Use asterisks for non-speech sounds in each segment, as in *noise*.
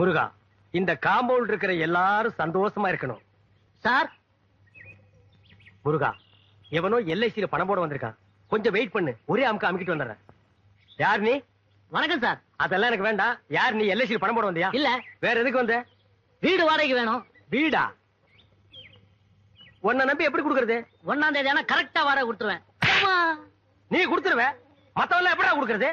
முருகா இந்த காம்பவுண்ட் இருக்கிற எல்லாரும் சந்தோஷமா இருக்கணும். சார்? முருகா எவனோ எல்ஐசியில பணம் போட வந்திருக்கான். கொஞ்சம் வெயிட் பண்ணு ஒரே அமுக்கு அமுக்கிட்டு வந்துடுறேன். யார் நீ? வணக்கம் சார். அதெல்லாம் எனக்கு வேண்டாம். யார் நீ? எல்ஐசியில பணம் போட வந்தியா? இல்ல. வேற எதுக்கு வந்த? வீடு வாடகைக்கு வேணும். வீடா? உன்னை நம்பி எப்படி கொடுக்கறது? ஒன்னாம் தேதி ஆனா கரெக்டா வாடகை கொடுத்துருவேன். நீ கொடுத்துருவ. மத்தவங்க எப்படா கொடுக்கறது?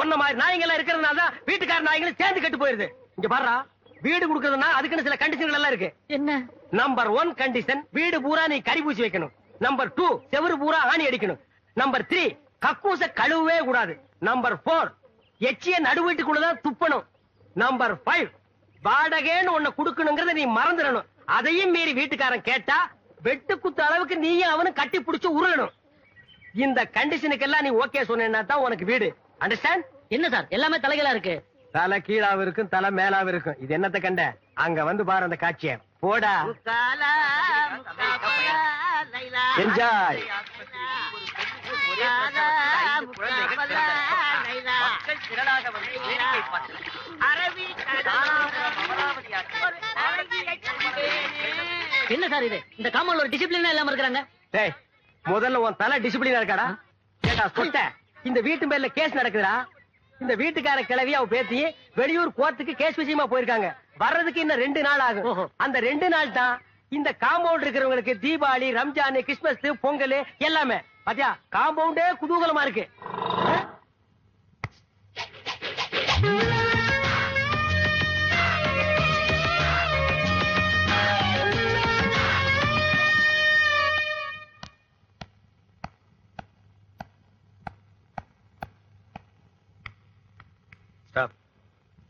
உன்ன மாதிரி நாய்ங்க எல்லாம் இருக்கிறதுனால தான் வீட்டுக்கார நாய்களும் சேர்ந்து கெட்டு போயிருது. இங்க பாருடா வீடு கொடுக்கறதுன்னா அதுக்குன்னு சில கண்டிஷன்கள் எல்லாம் இருக்கு. என்ன? நம்பர் ஒன் கண்டிஷன் வீடு பூரா நீ கறி பூசி வைக்கணும். நம்பர் டூ செவுரு பூரா ஆணி அடிக்கணும். நம்பர் த்ரீ கக்கூச கழுவவே கூடாது. நம்பர் போர் எச்சிய நடு வீட்டுக்குள்ளதான் துப்பணும். நம்பர் ஃபைவ் வாடகைன்னு ஒண்ணு குடுக்கணுங்கிறத நீ மறந்துடணும். அதையும் மீறி வீட்டுக்காரன் கேட்டா வெட்டு குத்து அளவுக்கு நீயும் அவனும் கட்டி பிடிச்சு உருளணும். இந்த கண்டிஷனுக்கெல்லாம் நீ ஓகே சொன்னா தான் உனக்கு வீடு. அண்டர்ஸ்டாண்ட் என்ன சார்? எல்லாமே தலைகளா இருக்கு. தலை கீழாவும் இருக்கும் தலை மேலாவும் இருக்கும் இது என்னத்த கண்ட? அங்க வந்து பாரு அந்த காட்சிய. போடா. என்ஜாய். என்ன சார் இது? இந்த காமௌண்ட்ல ஒரு டிசிப்ளின் இல்லாம இருக்கிறாங்க. டேய் முதல்ல உன் தலை டிசிப்ளினா இருக்காடா? கேட்டா சொட்ட? இந்த வீட்டு மேல கேஸ் நடக்குதுடா. இந்த வீட்டுக்கார கிளவி அவ பேத்தி வெளியூர் கோர்ட்டுக்கு கேஸ் விஷயமா போயிருக்காங்க. வர்றதுக்கு இன்னும் ரெண்டு நாள் ஆகும். அந்த ரெண்டு நாள் தான் இந்த காம்பவுண்ட் இருக்கிறவங்களுக்கு தீபாவளி ரம்ஜான் கிறிஸ்துமஸ் பொங்கல் எல்லாமே. பாத்தியா? காம்பவுண்டே குதூகலமா இருக்கு.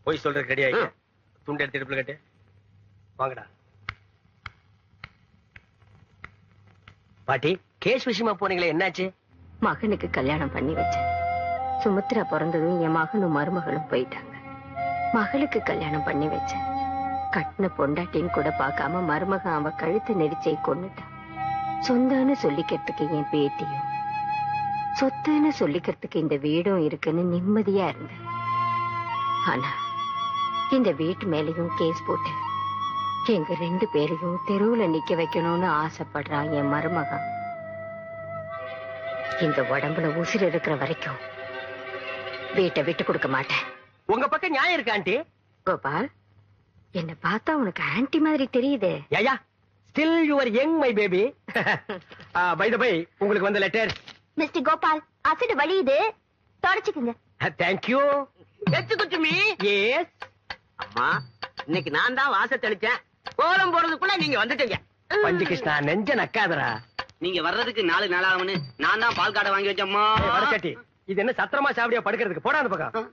போய் சொல்றதுக்கு ரெடி துண்டு எடுத்து இடுப்புல கட்டு. வாங்கடா. பாட்டி கேஸ் விஷயமா போனீங்களே என்னாச்சு? மகனுக்கு கல்யாணம் பண்ணி வச்சேன். சுமித்ரா பிறந்ததும் என் மகனும் மருமகளும் போயிட்டாங்க. மகளுக்கு கல்யாணம் பண்ணி வச்சேன். கட்டின பொண்டாட்டின்னு கூட பார்க்காம மருமகன் அவ கழுத்து நெரிச்சை கொன்னுட்டான் சொந்தம்னு சொல்லிக்கிறதுக்கு என் பேட்டியும் சொத்துன்னு சொல்லிக்கிறதுக்கு இந்த வீடும் இருக்குன்னு நிம்மதியா இருந்தேன். ஆனா இந்த வீட்டு மேலயும் கேஸ் போட்டு. எங்க ரெண்டு பேரையும் தெருவுல நிக்க வைக்கணும்னு ஆசைப்படுறான் என் மருமகன் இந்த உடம்புல உசிர் இருக்கிற வரைக்கும் வீட்டை விட்டு கொடுக்க மாட்டேன். உங்க பக்கம் நியாயம் இருக்கு ஆண்டி? கோபால் என்ன பார்த்தா உனக்கு ஆன்ட்டி மாதிரி தெரியுதே. Yeah still your young my baby by the by உங்களுக்கு வந்த லெட்டர் மிஸ்டர் கோபால் அசிடு வழியுது தொடச்சுக்குங்க. Thank you excuse me yes அம்மா இன்னைக்கு நான் தான் வாச தெளிச்சேன். கோலம் போறதுக்குள்ள நீங்க வந்துட்டீங்க. பஞ்சு கிருஷ்ணா நெஞ்ச நக்காதரா நீங்க வர்றதுக்கு நாலு நாளாகும்னு நான் தான் பால் காடை வாங்கி வச்சம்மா வடச்சட்டி இது என்ன சத்திரமா சாவடியா படுக்கிறதுக்கு? போடா அந்த பக்கம்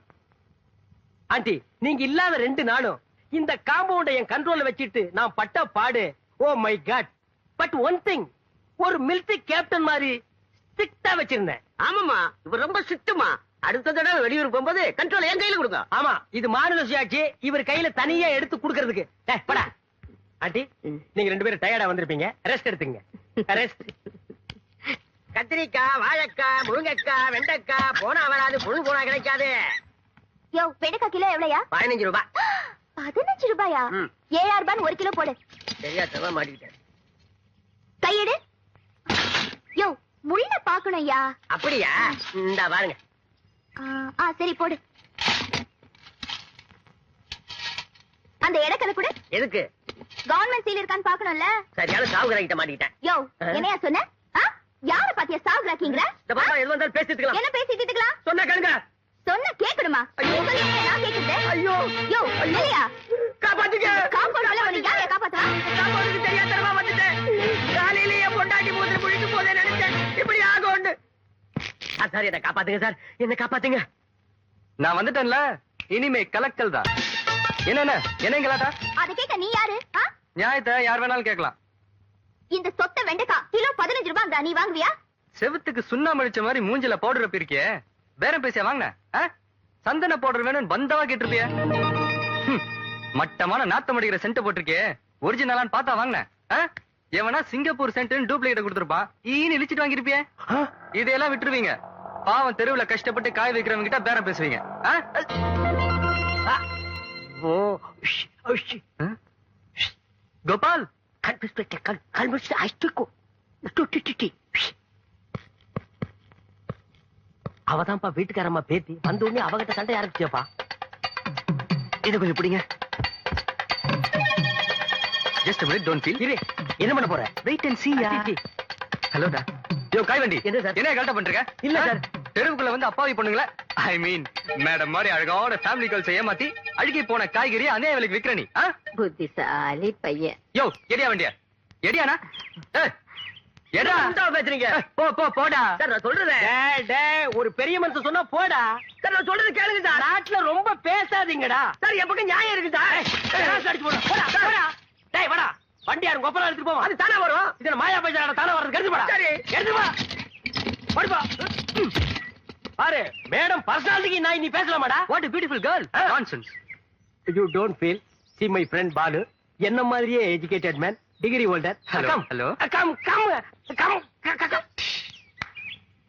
ஆண்டி நீங்க இல்லாத ரெண்டு நாளும் இந்த காம்பவுண்ட என் கண்ட்ரோல்ல வச்சிட்டு நான் பட்ட பாடு. ஓ my god but one thing ஒரு மிலிட்டரி கேப்டன் மாதிரி ஸ்ட்ரிக்டா வச்சிருந்தேன். ஆமாமா இவர் ரொம்ப சிட்டுமா அடுத்த தடவை வெளியூர் போகும்போது கண்ட்ரோல் என் கையில கொடுங்க. ஆமா இது மாநில சுயாட்சி. இவர் கையில தனியா எடுத்து குடுக்கறதுக்கு. போடா. ஆண்டி நீங்க ரெண்டு பேரும் டயர்டா வந்திருப்பீங்க. ரெஸ்ட் எடுத்துங்க ரெஸ்ட் கத்திரிக்காய் வாழைக்காய் முருங்கைக்காய் வெண்டைக்காய் போனா வராது புழு போனா கிடைக்காது. யோ வெண்டைக்காய் கிலோ எவ்வளவுயா பதினஞ்சு ரூபாய். பதினஞ்சு ரூபாயா. ஏழாயிரம் ரூபான்னு ஒரு கிலோ போடு. தெரியாதவா மாட்டிக்கிட்டேன் கையெடு. யோ முள்ள பாக்கணும் ஐயா. அப்படியா? இந்த பாருங்க. ஆ சரி போடு. அந்த இடக்கதை கூட. எதுக்கு? கவர்மெண்ட் சீல் இருக்கான்னு பாக்கணும்ல சரியான சாவு கிட்ட மாட்டிக்கிட்டேன். யோ? என்னையா சொன்ன? யார பாத்தியா சாகுறாக்கீங்களா இந்த பாப்பா எது வந்தாலும் பேசிட்டு இருக்கலாம். என்ன பேசிட்டு இருக்கலாம்? சொன்ன கேளுங்க. சொன்ன கேக்கணுமா நான் கேக்குறது ஐயோ. யோ இல்லையா காப்பாத்துங்க காம்பவுண்ட் உள்ள வந்து யாரையா காப்பாத்தா காப்பாத்துக்கு தெரியாதனமா வந்துட்டேன். சார் சார் என்ன காப்பாத்துங்க சார். என்ன காப்பாத்துங்க. நான் வந்துட்டேன்ல. இனிமே கலக்கல் தான். என்னென்ன? என்னங்களாட்டா அதை கேட்க நீ யாரு? நியாயத்தை யார் வேணாலும் கேட்கலாம். இந்த சொத்த வெண்டைக்காய் கிலோ பதினஞ்சு ரூபாய் நீ வாங்குவியா? செவுத்துக்கு சுண்ணாம்பு அடிச்ச மாதிரி மூஞ்சில பவுடர் இருக்கியே பேரம் பேசியா வாங்கின? சந்தன பவுடர் வேணும்னு பந்தவா கேட்டிருப்பிய. மட்டமான நாத்தம் அடிக்கிற சென்ட் போட்டிருக்கியே. ஒரிஜினலான்னு பார்த்தா வாங்கின. எவனா சிங்கப்பூர் சென்ட் டூப்ளிகேட் கொடுத்துருப்பான். ஈன்னு இழிச்சிட்டு வாங்கிருப்பிய இதையெல்லாம் விட்டுருவீங்க. பாவம் தெருவுல கஷ்டப்பட்டு காய் வைக்கிறவங்க கிட்ட பேரம் பேசுவீங்க? கோபால்! அஷ்டிக்கோ. அவதான்ப்பா வீட்டுக்காரம்மா பேத்தி. வந்த உடனே அவகிட்ட சண்டை ஆரம்பிச்சப்பா இத கொஞ்சம் பிடிங்க. ஜஸ்ட் டோன்ட் ஃபீல் இரு என்ன பண்ண போற? Wait and see. ஹலோடா யோ காய்வண்டி என்ன சார்? என்ன கலட்ட பண்றீங்க? இல்ல? சார். தெருவுக்குள்ள வந்து அப்பாவி பொண்ணுங்கள? ஐ மீன் மேடம் மாதிரி அழகான ஃபேமிலி கேர்ள்ஸ் ஏமாத்தி அழுகி போன காய்கறி அதே விலைக்கு விக்கிற நீ ஆ? புத்திசாலி பையன். யோ எடியா வண்டியா? எடியானா? எடா? பேசுறீங்க? போ போ போடா. சார் நான் சொல்றேன். ஒரு பெரிய மனுஷன் சொன்னா போடா. சார் நான் சொல்றது கேளுங்க சார். நாட்டுல ரொம்ப பேசாதீங்கடா. சார் என் பக்கம் நியாயம் இருக்கு சார். கிராஸ் அடிச்சு. போடா, போடா. டேய், வாடா. வண்டி யாரும் கொப்பரா எடுத்துட்டு போவா அது தானே வரும். இதுல மாயா பைசா தானே வர்றது? எடுத்து போடா. சரி. எடுத்து வா படுப்பா. பாரு மேடம் பர்சனாலிட்டிக்கு நான் நீ பேசலாமாடா? What beautiful girl. Nonsense you don't feel see my friend Balu என்ன மாதிரியே educated man degree holder come hello. Come come come come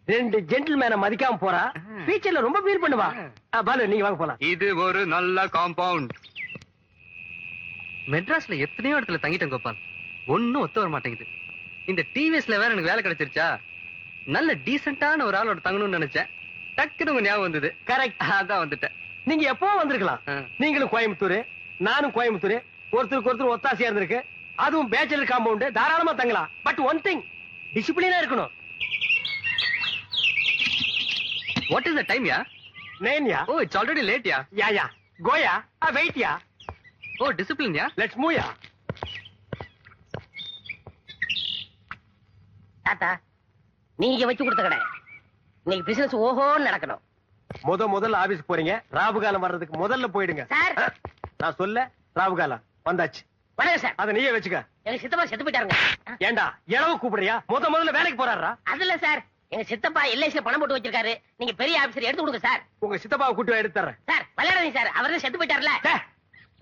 ரெண்டு ஜென்டில்மேனை மதிக்காம போறா. ஆ. ஃபியூச்சர்ல ரொம்ப ஃபீல் பண்ணுவா. பாலு நீங்க வாங்க போலாம். இது ஒரு நல்ல காம்பவுண்ட் மெட்ராஸ்ல எத்தனையோ இடத்துல தங்கிட்டேன் கோபால். ஒண்ணும் ஒத்து வர மாட்டேங்குது இந்த டிவிஎஸ்ல வேற எனக்கு வேலை கிடைச்சிருச்சா? நல்ல டீசென்டான ஒரு ஆளோட தங்கணும்னு நினைச்சேன். டக்குனு உங்க ஞாபகம் வந்தது. கரெக்ட் அதான் வந்துட்டேன். நீங்க எப்போ வந்திருக்கலாம். நீங்களும் கோயம்புத்தூர் நானும் கோயம்புத்தூர். ஒருத்தருக்கு ஒருத்தர் ஒத்தாசையா இருந்திருக்கு. அதுவும் பேச்சுலர் காம்பவுண்ட் தாராளமா தங்கலாம். பட் ஒன் திங் டிசிப்ளினா இருக்கணும். What is the time yeah நேன்யா O it's already late yeah yeah yeah Koya wait yeah oh discipline yeah? Let's move yeah தாத்தா நீங்க வச்சு கொடுத்த கடை. இன்னைக்கு பிசினஸ் ஓஹோன்னு நடக்கணும். முத முதல்ல ஆபீஸ் போறீங்க. ராவு காலம் வர்றதுக்கு முதல்ல போயிடுங்க. சார். நான் சொல்ல ராவு காலம் வந்தாச்சு. வணக்கம் சார் அத நீயே வச்சுக்க. எங்க சித்தப்பா செத்து போயிட்டாருங்க. ஏண்டா இளவு கூப்பிடுறியா? முத முதல்ல வேலைக்கு போறாரா அதுல சார் எங்க சித்தப்பா எல்ஐசில பணம் போட்டு வச்சிருக்காரு. நீங்க பெரிய ஆபீசர் எடுத்து கொடுங்க சார் உங்க சித்தப்பாவை கூட்டி எடுத்து தர்றேன். சார் விளையாடாதீங்க சார் அவர் தான் செத்து போயிட்டாருல.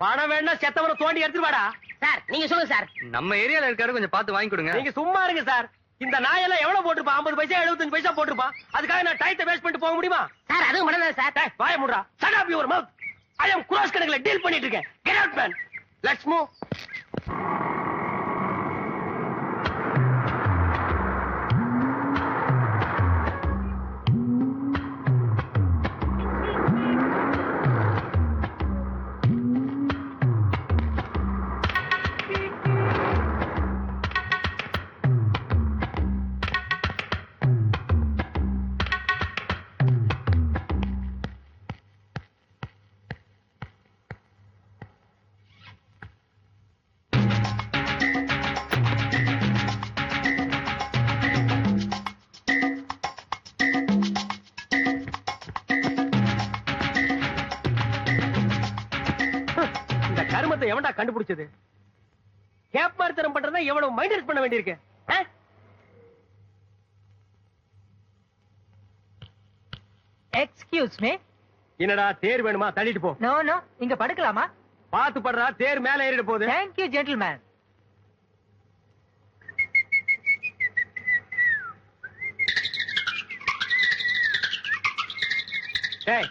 பணம் வேணா செத்தவனை தோண்டி எடுத்துட்டு வாடா. சார் நீங்க சொல்லுங்க சார். நம்ம ஏரியால இருக்காரு கொஞ்சம் பார்த்து வாங்கி கொடுங்க. நீங்க சும்மா இருங்க சார். இந்த நாயெல்லாம் எவ்வளவு போட்டிருப்பான்? ஐம்பது பைசா எழுபத்தஞ்சு பைசா போட்டிருப்பான். அதுக்காக நான் டயத்தை வேஸ்ட் பண்ணிட்டு போக முடியுமா? சார் அதுவும் பண்ணல சார். வாய முடுறா shut up your mouth I am cross கணக்குல டீல் பண்ணிட்டு இருக்கேன். Get out man let's move எவன்டா கண்டுபிடிச்சது? கேப் மார்த்தனம் பண்றதா எவ்வளவு மைண்டஸ் பண்ண வேண்டியிருக்கு? எக்ஸ்கியூஸ் மீ என்னடா தேர் வேணுமா? தள்ளிட்டு போ. நோ நோ இங்க படுக்கலாமா? பாத்து படுறா தேர் மேல ஏறிட போகுது. தேங்க் யூ ஜென்டில்மேன் ஏய்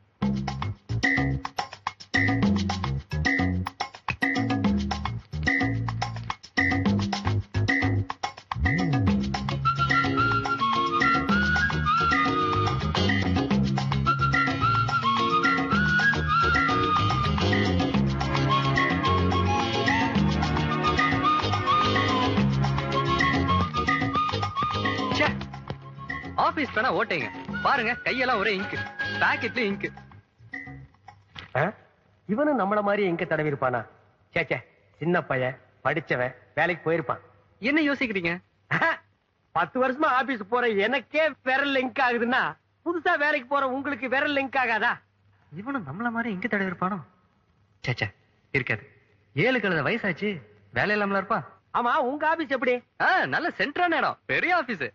ஆபீஸ் தானே ஓட்டைங்க. பாருங்க கையெல்லாம் ஒரே இங்கு பாக்கெட்ல இங்கு? இவனும் நம்மள மாதிரி எங்க தடவி இருப்பானா சே சே சின்ன பையன் படிச்சவன் வேலைக்கு போயிருப்பான். என்ன யோசிக்கிறீங்க? பத்து வருஷமா ஆபீஸ் போற எனக்கே விரல் லிங்க் ஆகுதுன்னா புதுசா வேலைக்கு போற உங்களுக்கு விரல் லிங்க் ஆகாதா? இவனும் நம்மள மாதிரி இங்க தடவை இருப்பானோ சேச்சே இருக்காது. ஏழு கழுத வயசாச்சு. வேலை இல்லாமல இருப்பான்? ஆமா உங்க ஆபீஸ் எப்படி? நல்ல சென்டரான இடம். பெரிய ஆபீஸ்.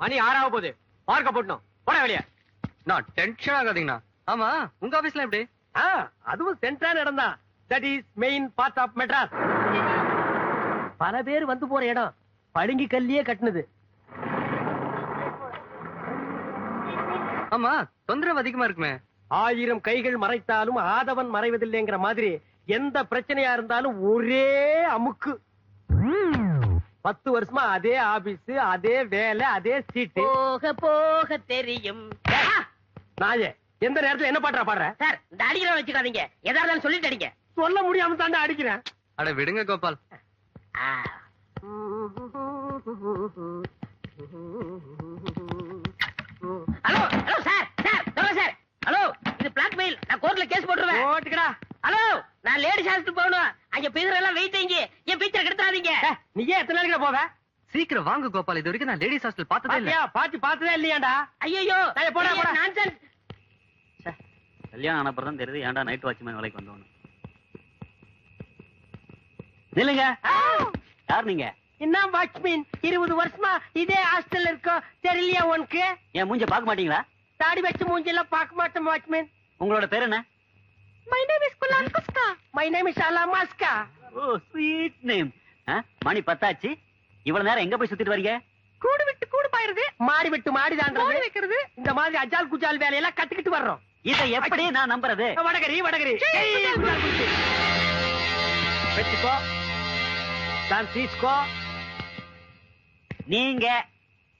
மணி ஆறாக போகுது. பார்க்க போட்டணும். போட வெளிய. நான் டென்ஷன் ஆகாதீங்கண்ணா ஆமா உங்க ஆபீஸ்ல எப்படி? ஆ அதுவும் சென்ட்ரான இடம் தான். That is main part of Madras பல பேர் வந்து போற இடம். படுங்கி கல்லியே கட்டுனது. ஆமா தொந்தரவு அதிகமா இருக்குமே. ஆயிரம் கைகள் மறைத்தாலும் ஆதவன் மறைவதில்லைங்கிற மாதிரி எந்த பிரச்சனையா இருந்தாலும் ஒரே அமுக்கு. பத்து வருஷமா அதே ஆபீஸ் அதே வேலை அதே சீட்டு போக போக தெரியும். நாயே எந்த நேரத்துல என்ன பாடுறா பாடுற? சார் இந்த அடிக்கிற வச்சுக்காதீங்க. எதா இருந்தாலும் சொல்லிட்டு அடிங்க. சொல்ல முடியாம தாண்டா அடிக்கிறேன். அட விடுங்க Gopal. Hello hello sir sir hello sir. Hello இது பிளாக்மெயில் நான் கோர்ட்ல கேஸ் போட்டுருவேன். ஓட்டுக்கடா ஹலோ நான் லேடிஸ் ஹாஸ்டல் போகணும். அங்க பேசுற எல்லாம் வெயிட் இங்க கெடுத்தாதீங்க ஏய், நீ ஏன் எத்தனை நாளைக்கு போவ? சீக்கிரம் வாங்க கோபால் இது வரைக்கும் நான் லேடிஸ் ஹாஸ்டல் பார்த்ததே இல்ல. பாத்தியா? பாத்தி பார்த்ததே இல்லையாடா ஐயோ ஏய், போடா, போடா. நான்சென்ஸ் கல்யாணம் ஆன அப்புறம் தான் தெரியுது ஏன்டா நைட் வாட்ச்மேன் வேலைக்கு வந்தோன்னு. நில்லுங்க. யார் நீங்க? என்ன வாட்ச்மேன் இருபது வருஷமா இதே ஹாஸ்டல்ல இருக்கோம் தெரியலையா உனக்கு? என் மூஞ்ச பார்க்க மாட்டீங்களா? தாடி வச்சு மூஞ்செல்லாம் பார்க்க மாட்டோம் வாட்ச்மேன் உங்களோட பேர் என்ன? மை நேம் இஸ் குலான் குஸ்கா. மை நேம் இஸ் அலா மாஸ்கா. ஓ ஸ்வீட் நேம் மணி பத்தாச்சு. இவ்வளவு நேரம் எங்க போய் சுத்திட்டு வரீங்க? கூடு விட்டு கூடு பாயிருது மாடி விட்டு மாடி தாண்டது வைக்கிறது. இந்த மாதிரி அஜால் குஜால் வேலையெல்லாம் கத்துக்கிட்டு வர்றோம். இதை எப்படி நான் நம்புறது? வடகரி வடகரி. தான் தீஸ்கோ நீங்க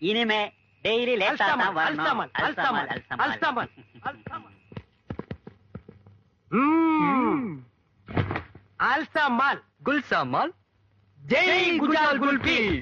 இனிமே டெய்லி லேட்டா தான் வரணும். அல்சாமல் அல்சாமல் அல்சாமல் அல்சாமல் *laughs* அல்சாமல் ம். அல்சாமல் குல்சா மால் ஜெய் குஜால் குல்பி